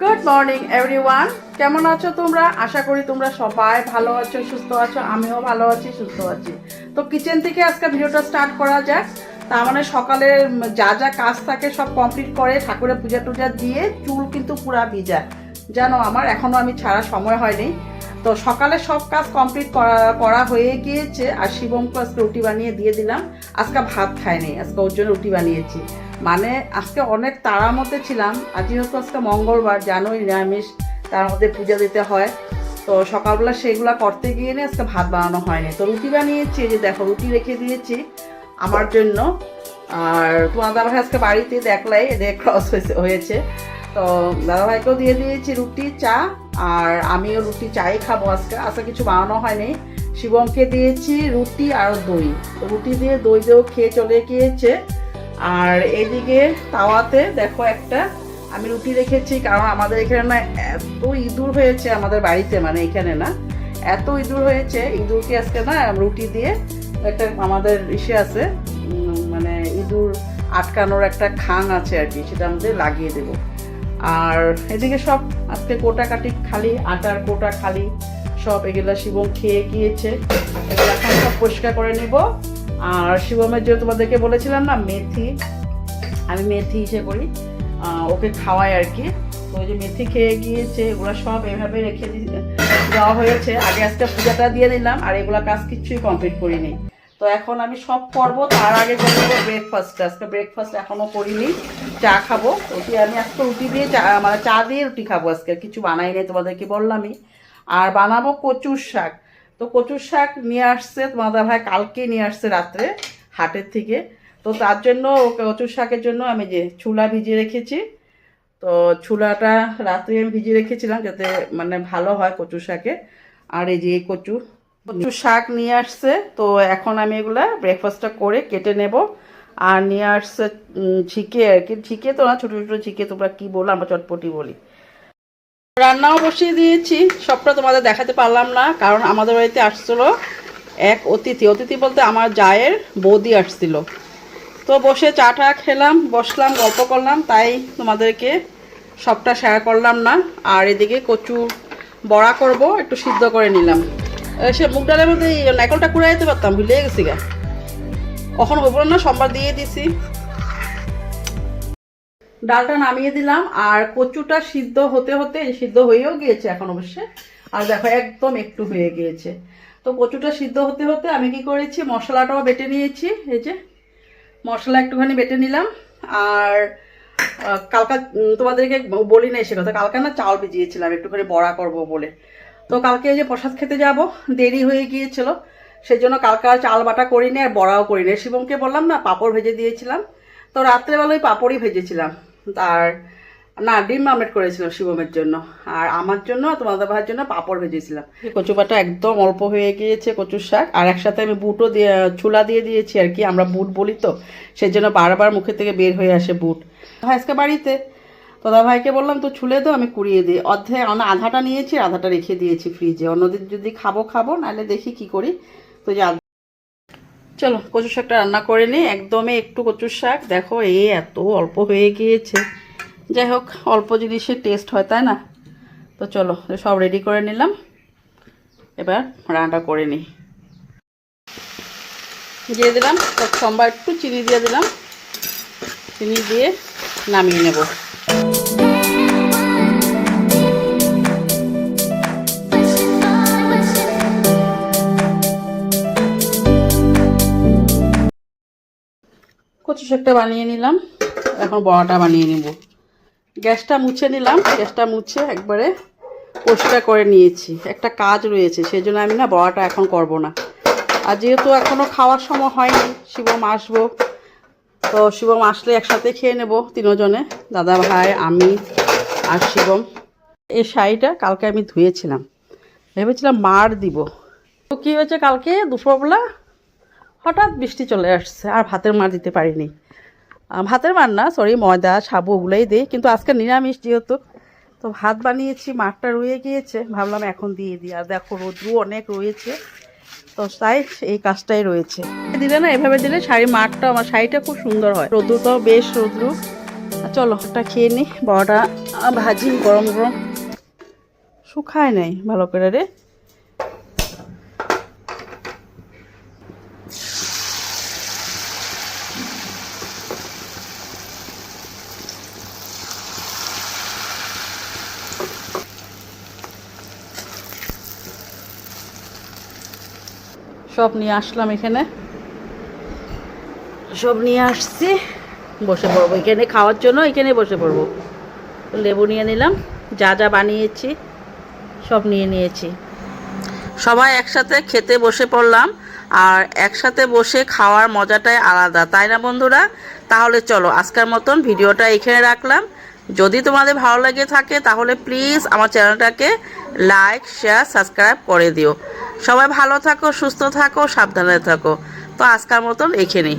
Good morning everyone কেমন আছো তোমরা? আশা করি তোমরা সবাই ভালো আছো, সুস্থ আছো, আমিও ভালো আছি, সুস্থ আছি। তো কিচেন থেকে আজকে ভিডিওটা স্টার্ট করা যাক। তার মানে সকালে যা যা কাজ থাকে সব কমপ্লিট করে ঠাকুরের পূজা টুজা দিয়ে চুল কিন্তু পুরা ভিজা। জানো আমার, এখনও আমি ছাড়া সময় হয়নি। তো সকালে সব কাজ কমপ্লিট করা করা হয়ে গিয়েছে। আর শিবমকে আজকে রুটি বানিয়ে দিয়ে দিলাম। আজকে ভাত খায়নি আজকে ওর জন্য রুটি বানিয়েছি। মানে আজকে অনেক তাড়ার মধ্যে ছিলাম আর যেহেতু আজকে মঙ্গলবার জানোই নিরামিষ, তার মধ্যে পূজা দিতে হয়, তো সকালবেলা সেগুলো করতে গিয়ে নিয়ে আজকে ভাত বানানো হয়নি। তো রুটি বানিয়েছি যে দেখো, রুটি রেখে দিয়েছি আমার জন্য। আর তোমার দাদাভাই আজকে বাড়িতে দেখলাই রেড ক্রস হয়েছে হয়েছে। তো দাদাভাইকেও দিয়ে দিয়েছি রুটি, চা, আর আমিও রুটি, চাই খাব আজকে। আজকে কিছু বানানো হয়নি। শিবমকে দিয়েছি রুটি আর দই। রুটি দিয়ে দই দিয়েও খেয়ে চলে গিয়েছে। আর এদিকে তাওয়াতে দেখো একটা, আমি রুটি রেখেছি, কারণ আমাদের এখানে না এত ইঁদুর হয়েছে আমাদের বাড়িতে মানে এখানে না, এত ইঁদুর হয়েছে, ইঁদুরকে আজকে না রুটি দিয়ে একটা আমাদের ইসে আছে মানে ইঁদুর আটকানোর একটা খাং আছে আর কি, সেটা আমাদের লাগিয়ে দেবো। আর এদিকে সব, আজকে কোটা কাটি খালি, আটার কোটা খালি, সব এগুলা শিবম খেয়ে গিয়েছে, এগুলো এখন সব পরিষ্কার করে নিব। আর শিবমের জন্য তোমাদেরকে বলেছিলাম না, মেথি, আমি মেথি ইসে করি ওকে খাওয়াই আর কি। তো ওই যে মেথি খেয়ে গিয়েছে, এগুলো সব এভাবে রেখে দেওয়া হয়েছে। আগে আজকে পূজাটা দিয়ে দিলাম, আর এগুলো কাজ কিচ্ছুই কমপ্লিট করিনি। তো এখন আমি সব করব, তার আগে করে দেবো ব্রেকফাস্ট আজকে ব্রেকফাস্ট এখনও করিনি, চা খাব। রুটি, আমি আজকে রুটি দিয়ে চা মানে চা দিয়ে রুটি খাব আজকে। কিছু বানাই নাই তোমাদেরকে বললামই। আর বানাবো কচুর শাক। তো কচুর শাক নিয়ে আসছে তোমাদের ভাই কালকে নিয়ে আসছে রাত্রে, হাটের থেকে। তো তার জন্য কচুর শাকের জন্য আমি যে ছুলা ভিজিয়ে রেখেছি, তো ছুলাটা রাত্রে আমি ভিজিয়ে রেখেছিলাম যাতে মানে ভালো হয় কচু শাকে। আর এই যে কচু কচু শাক নিয়ে আসছে, তো এখন আমি এগুলা ব্রেকফাস্টটা করে কেটে নেব। আর নিয়ে আসছে ঝিকে আর কি। ঝিকে তো না, ছোটো ছোটো ঝিকে তোমরা কী বলো, আমরা চটপটি বলি। রান্নাও বসিয়ে দিয়েছি। সবটা তোমাদের দেখাতে পারলাম না, কারণ আমাদের বাড়িতে আসছিল এক অতিথি। অতিথি বলতে আমার জায়ের বৌদি আসছিল। তো বসে চা টা খেলাম, বসলাম, গল্প করলাম, তাই তোমাদেরকে সবটা শেয়ার করলাম না। আর এদিকে কচু বড়া করব, একটু সিদ্ধ করে নিলাম। সে মুগ ডালের মধ্যে নাইকলটা কুড়ে যেতে পারতাম, ভুলে গেছি গা। কখন হইব না, সোমবার দিয়ে দিছি। ডালটা নামিয়ে দিলাম, আর কচুটা সিদ্ধ হতে হতে সিদ্ধ হয়েও গিয়েছে এখন অবশ্যই আর দেখো একদম একটু হয়ে গিয়েছে। তো কচুটা সিদ্ধ হতে হতে আমি কি করেছি, মশলাটাও বেটে নিয়েছি, এই যে, মশলা একটুখানি বেটে নিলাম, আর কালকা তোমাদেরকে বলি না সে কথা, কালকে না চাল ভিজিয়েছিলাম, একটুখানি বড়া করব বলে। তো কালকে এই যে প্রসাদ খেতে যাব, দেরি হয়ে গিয়েছিল সেই জন্য কালকে আর চাল বাটা করিনি, আর বড়াও করিনি। শিবমকে বললাম না, পাপড় ভেজে দিয়েছিলাম, তো রাত্রেবেলায় পাপড়ই ভেজেছিলাম। আর না, ডিম আমলেট করেছিলাম শিবমের জন্য। আর আমার জন্য তোমাদের ভাইয়ের জন্য পাঁপড় ভেজেছিলাম। কচু পাটা একদম অল্প হয়ে গিয়েছে কচুর শাক। আর একসাথে আমি বুটও দিয়ে, চুলা দিয়ে দিয়েছি আর কি, আমরা বুট বলি তো সেই জন্য বারবার মুখে থেকে বের হয়ে আসে বুট। আজকে বাড়িতে। তো দাদা ভাইকে বললাম, তো ছুলে দাও আমি কুড়িয়ে দিই। অর্ধেক আমি আধাটা নিয়েছি আধাটা রেখে দিয়েছি ফ্রিজে অন্যদিন যদি খাব খাব, নাহলে দেখি কি করি। তো যে চলো কচু শাকটা রান্না করে নিই একদমই একটু কচুর শাক। দেখো, এ এত অল্প হয়ে গিয়েছে। যাই হোক, অল্প জিনিসের টেস্ট হয়, তাই না? তো চলো, সব রেডি করে নিলাম। এবার রান্নাটা করে নিই দিয়ে দিলাম, সোমবার একটু চিনি দিয়ে দিলাম। চিনি দিয়ে নামিয়ে নেব। কচু শাকটা বানিয়ে নিলাম। এখন বড়াটা বানিয়ে নেব। গ্যাসটা মুছে নিলাম। গ্যাসটা মুছে একবারে পরিষ্কার করে নিয়েছি। একটা কাজ রয়েছে সেই জন্য আমি না বড়াটা এখন করব না। আর যেহেতু এখনও খাওয়ার সময় হয়নি, শিবম আসব। তো শিবম আসলে একসাথে খেয়ে নেব তিনজনে, দাদা ভাই, আমি আর শিবম। এই শাড়িটা কালকে আমি ধুয়েছিলাম। ভেবেছিলাম মার দিব। তো কী হয়েছে কালকে? দুপুরবেলা হঠাৎ বৃষ্টি চলে আসছে, আর ভাতের মার দিতে পারিনি। ভাতের মার না সরি ময়দা, সাবু ওগুলোই দিই, কিন্তু আজকে নিরামিষ যেহেতু, তো ভাত বানিয়েছি, মাঠটা রয়ে গিয়েছে, ভাবলাম এখন দিয়ে দিই। আর দেখো, রোদ্রু অনেক রয়েছে, তো তাই এই কাজটাই রয়েছে। দিলে না, এভাবে দিলে শাড়ি মাঠটা, আমার শাড়িটা খুব সুন্দর হয়। রোদ্রুটাও বেশ রোদ্রু। চলো, একটা খেয়ে নিই বড়টা ভাজি, গরম গরম। শুকায় নাই, ভালো করে রে। সব নিয়ে আসলাম এখানে। সব নিয়ে আসছি। বসে পড়ব। এখানে খাওয়ার জন্য এখানে বসে পড়ব। লেবু নিয়ে নিলাম। যা যা বানিয়েছি, সব নিয়ে নিয়েছি। সবাই একসাথে খেতে বসে পড়লাম। আর একসাথে বসে খাওয়ার মজাটাই আলাদা। তাই না বন্ধুরা? তাহলে চলো, আজকের মতন ভিডিওটা এখানে রাখলাম। যদি তোমাদের ভালো লাগে থাকে, তাহলে প্লিজ আমার চ্যানেলটাকে লাইক শেয়ার সাবস্ক্রাইব করে দিও। সবাই ভালো থাকো সুস্থ থাকো সাবধানে থাকো। তো আজকার মতন এখানেই।